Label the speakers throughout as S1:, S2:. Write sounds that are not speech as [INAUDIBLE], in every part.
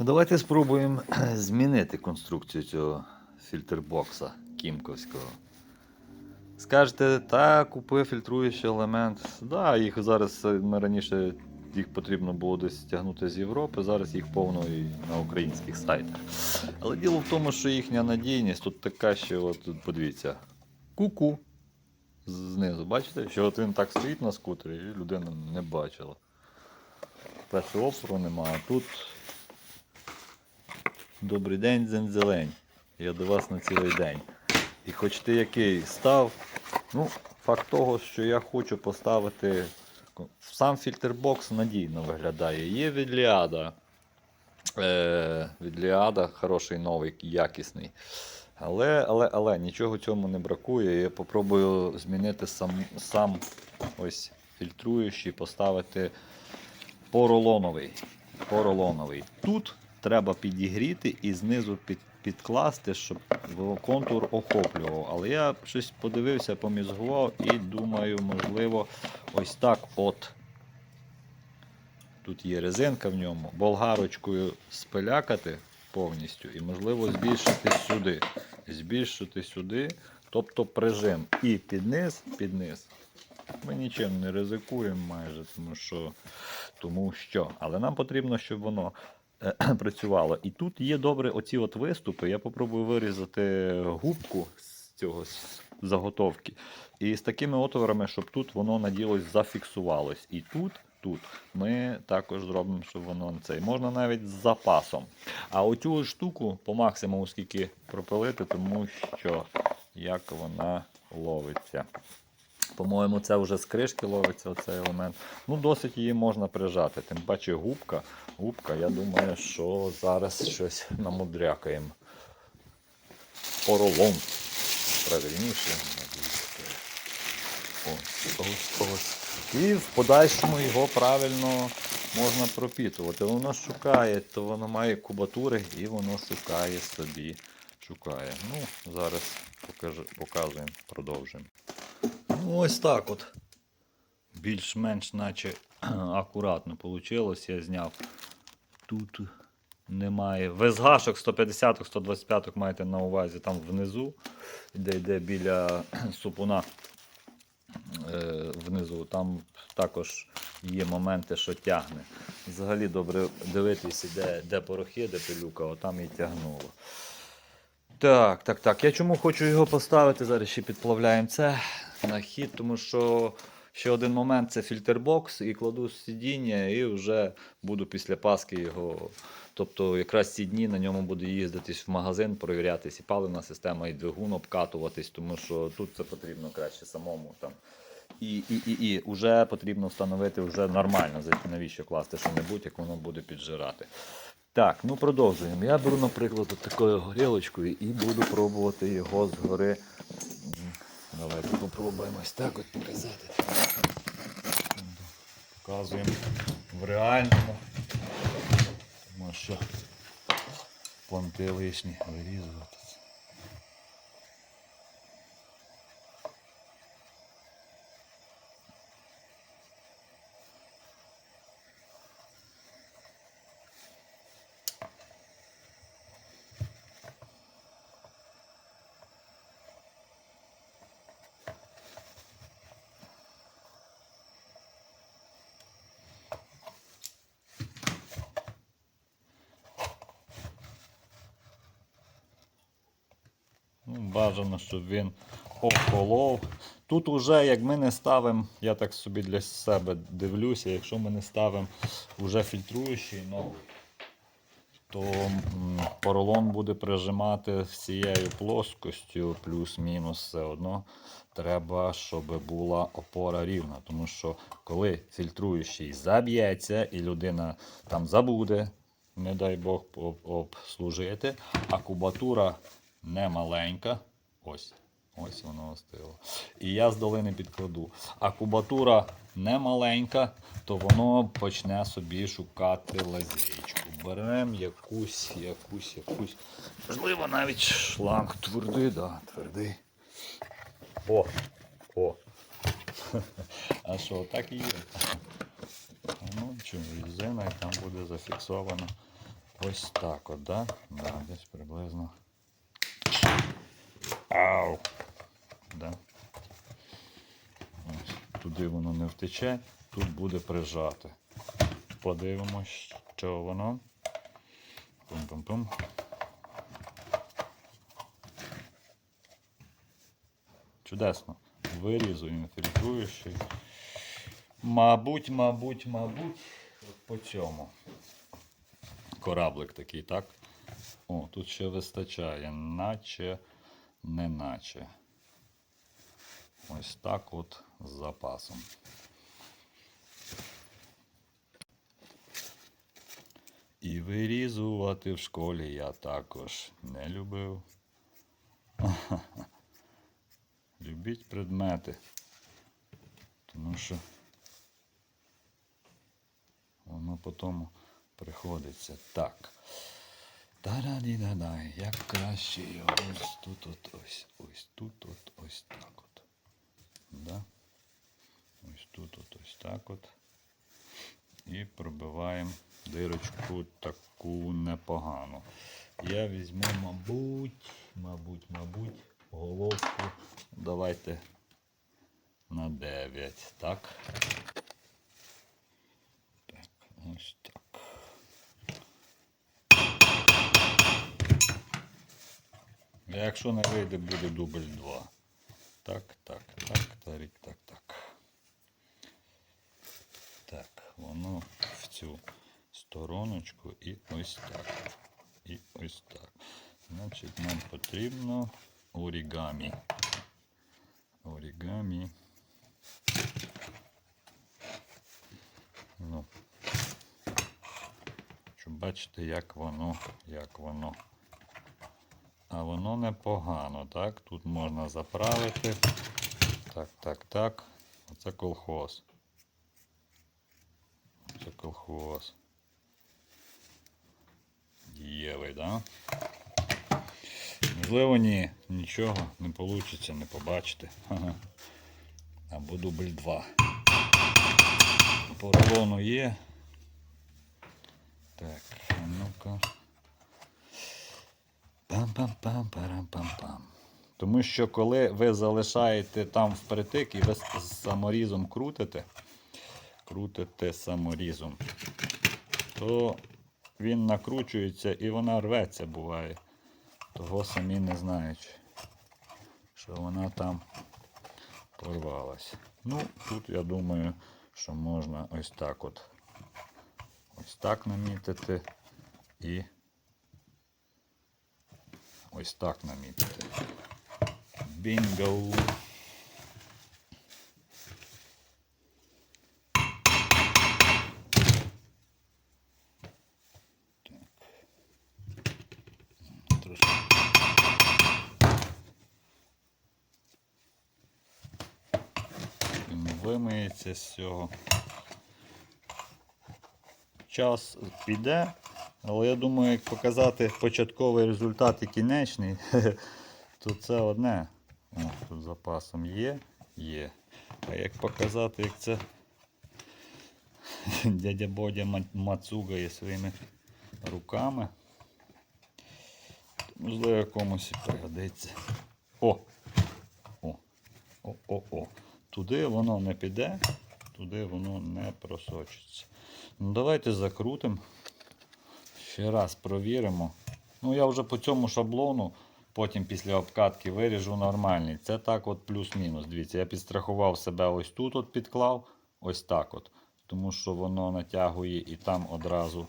S1: Давайте спробуємо [CLEARS THROAT] змінити конструкцію цього фільтрбокса кімковського. Скажете, та купи фільтруючий елемент. Да, їх зараз е, раніше їх потрібно було десь тягнути з Європи, зараз їх повно і на українських сайтах. Але діло в тому, що їхня надійність тут така, що от подивіться. Ку-ку. Знизу, бачите, що от він так стоїть на скутері, і людина не бачила. Перше опору немає, тут Добрий день, дзензелень. Я до вас на цілий день. І хоч ти який став, ну, факт того, що я хочу поставити. Сам фільтрбокс надійно виглядає. Є від Ліада. Е, від Ліада хороший новий, якісний. Але, але, але нічого цьому не бракує. Я попробую змінити сам, сам ось фільтруючий, поставити поролоновий. поролоновий. Тут треба підігріти і знизу під, підкласти, щоб контур охоплював. Але я щось подивився, помізгував і думаю, можливо, ось так от. Тут є резинка в ньому, болгарочкою спелякати повністю і, можливо, збільшити сюди. Збільшити сюди, тобто прижим. І під низ, під низ. Ми нічим не ризикуємо майже, тому що, тому що. Але нам потрібно, щоб воно [CLEARS THROAT] працювало. І тут є добре оці от виступи. Я попробую вирізати губку з цього з заготовки. І з такими отворами, щоб тут воно наділось зафіксувалось. І тут, тут ми також зробимо, щоб воно цей. Можна навіть з запасом. А оцю штуку по максимуму скільки пропилити, тому що як вона ловиться. По-моєму, це вже з кришки ловиться оцей елемент. Ну, досить її можна прижати. Тим паче губка. Губка, я думаю, що зараз щось намудрякаємо. Поролон. Правильніше. Ось, ось, ось. І в подальшому його правильно можна пропітувати. Воно шукає, то воно має кубатури і воно шукає собі. Шукає. Ну, зараз покажу, показуємо, продовжуємо. Ну, ось так от. Більш-менш наче [CLEARS THROAT] акуратно вийшло. Я зняв. Тут немає. Визгашок 150 125 маєте на увазі там внизу, де йде біля [CLEARS THROAT] супуна е, внизу. Там також є моменти, що тягне. Взагалі добре дивитися, де, де порохи, де пилюка, отам і тягнуло. Так, так, так. Я чому хочу його поставити? Зараз ще підплавляємо це на хід, тому що ще один момент це фільтрбокс, і кладу сидіння, і вже буду після Паски його. Тобто якраз ці дні на ньому буду їздитись в магазин, перевірятись і паливна система, і двигун обкатуватись, тому що тут це потрібно краще самому там. І, і, і, і вже потрібно встановити вже нормально, навіщо класти що-небудь, як воно буде піджирати. Так, ну продовжуємо. Я беру, наприклад, такою горілочкою і буду пробувати його згори. Давайте попробуємо ось так от показати. Показуємо в реальному. Тому що понти лишні вирізувати. Бажано, щоб він охолов. Тут уже, як ми не ставимо, я так собі для себе дивлюся, якщо ми не ставимо вже фільтруючий новий, то поролон буде прижимати всією плоскостю, плюс-мінус все одно. Треба, щоб була опора рівна. Тому що коли фільтруючий заб'ється і людина там забуде, не дай Бог об- обслужити, а кубатура не маленька. Ось. Ось воно остило. І я з долини підкладу. А кубатура не маленька, то воно почне собі шукати лазєчку. Беремо якусь, якусь, якусь. Можливо, навіть шланг твердий, да, твердий. О! О! А що, так і є. Ну, чому резина і там буде зафіксовано ось так от, да? Да, десь приблизно. Ау! Да? Ось, туди воно не втече, тут буде прижати. Подивимось, що воно. Пум-пум-пум. Чудесно. Вирізу інфільтруючий. Мабуть, мабуть, мабуть, по цьому. Кораблик такий, так? О, тут ще вистачає, наче, не наче. Ось так от з запасом. І вирізувати в школі я також не любив. [LAUGHS] Любіть предмети. Тому що воно потім приходиться. Так. Та-да-ді-да-дай, як краще його ось тут от ось, ось тут от ось так от. Да? Ось тут от ось так от. І пробиваємо дирочку таку непогану. Я візьму, мабуть, мабуть, мабуть, головку. Давайте на 9, так? Так, ось так. А Якщо не вийде, буде дубль 2. Так, так, так, тарік, так, так. Так, воно в цю стороночку і ось так. І ось так. Значить, нам потрібно орігамі. Орігамі. Ну, щоб бачити, як воно, як воно. А воно непогано, так? Тут можна заправити. Так, так, так. Оце колхоз. Це колхоз. Дієвий, да? Можливо, ні, нічого не вийде, не побачите. Або дубль 2. Поролону є. Так, ну-ка. Пам-пам-пам-парам-пам-пам. Тому що коли ви залишаєте там впритик і ви саморізом крутите, крутите саморізом, то він накручується і вона рветься буває. Того самі не знаючи, що вона там порвалась. Ну, тут я думаю, що можна ось так от. Ось так намітити і ось так намітити. Бінго! Вимиється з цього. Час піде, але я думаю, як показати початковий результат і кінечний, [LAUGHS] то це одне. О, тут запасом є, є. А як показати, як це [LAUGHS] дядя Бодя мацугає своїми руками, можливо комусь пригодиться. О! О! О, о, о. Туди воно не піде, туди воно не просочиться. Ну, давайте закрутимо. Ще раз провіримо. Ну, я вже по цьому шаблону, потім після обкатки виріжу нормальний. Це так от плюс-мінус. Дивіться, я підстрахував себе ось тут от підклав, ось так от. Тому що воно натягує і там одразу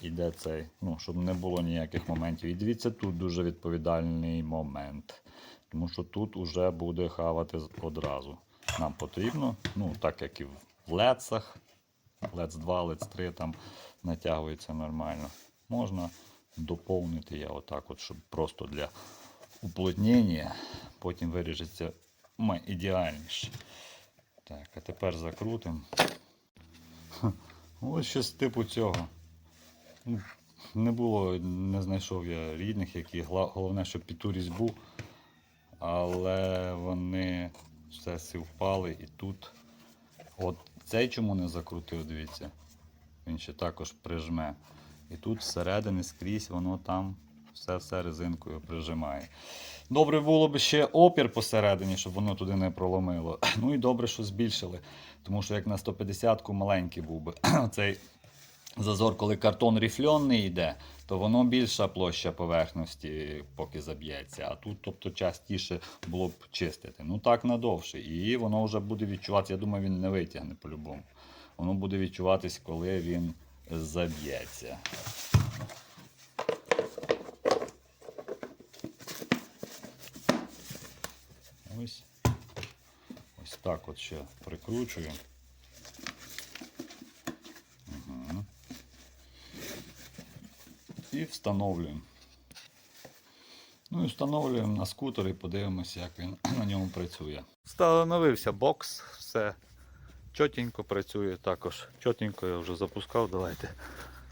S1: іде цей, ну, щоб не було ніяких моментів. І дивіться, тут дуже відповідальний момент. Тому що тут вже буде хавати одразу. Нам потрібно, ну, так як і в лецах, лец 2, лец 3 там натягується нормально. Можна доповнити я отак, от, щоб просто для уплотнення, потім виріжеться ідеальніше. Так, а тепер закрутимо. Ось щось типу цього. Не було, не знайшов я рідних, які головне, щоб підтурість був. Але вони все впали і тут. От цей чому не закрутив, дивіться. Він ще також прижме. І тут всередині скрізь воно там все все резинкою прижимає. Добре було б ще опір посередині, щоб воно туди не проломило. [CLEARS THROAT] Ну і добре, що збільшили. Тому що як на 150-ку маленький був би [CLEARS THROAT] цей зазор, коли картон ріфльонний йде, то воно більша площа поверхності, поки заб'ється. А тут, тобто, частіше було б чистити. Ну так надовше. І воно вже буде відчуватися. Я думаю, він не витягне по-любому. Воно буде відчуватись, коли він заб'ється. Ось. Ось так от ще прикручую. Угу. І встановлюємо. Ну і встановлюємо на скутер і подивимося, як він [CLEARS THROAT] на ньому працює. Встановився бокс, все чотенько працює також. Чотенько я вже запускав, давайте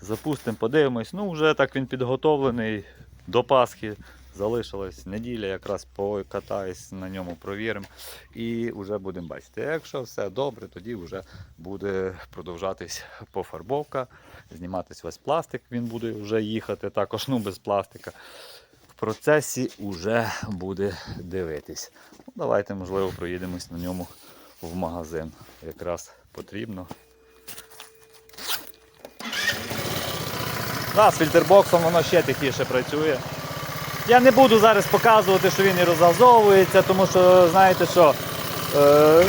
S1: запустимо, подивимось. Ну, вже так він підготовлений до Пасхи. Залишилась неділя, якраз покатаюсь на ньому, провіримо і вже будемо бачити. Якщо все добре, тоді вже буде продовжатись пофарбовка, зніматись весь пластик, він буде вже їхати, також ну, без пластика. В процесі вже буде дивитись. Ну, давайте, можливо, проїдемось на ньому в магазин. Якраз потрібно. Да, з фільтрбоксом воно ще тихіше працює. Я не буду зараз показувати, що він і розгазовується, тому що знаєте що. Е...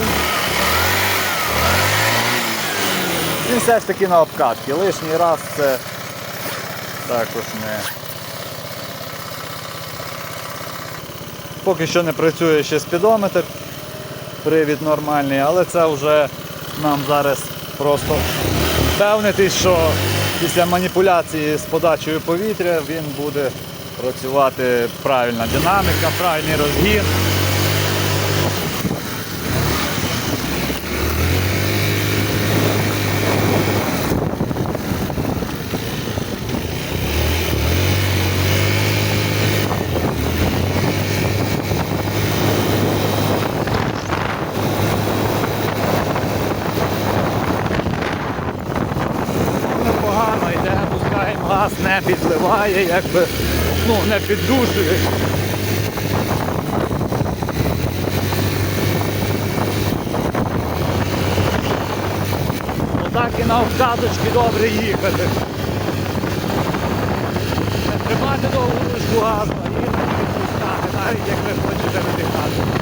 S1: Він все ж таки на обкатки. Лишній раз це також не. Поки що не працює ще спідометр, привід нормальний, але це вже нам зараз просто впевнитись, що після маніпуляції з подачею повітря він буде працювати правильна динаміка, правильний розгін. Непогано газ, не підливає, якби ну, не піддушує. Отак і на обкаточки добре їхати. Не тримати довгу ручку газу, а не підпускати, навіть як ви хочете витихати.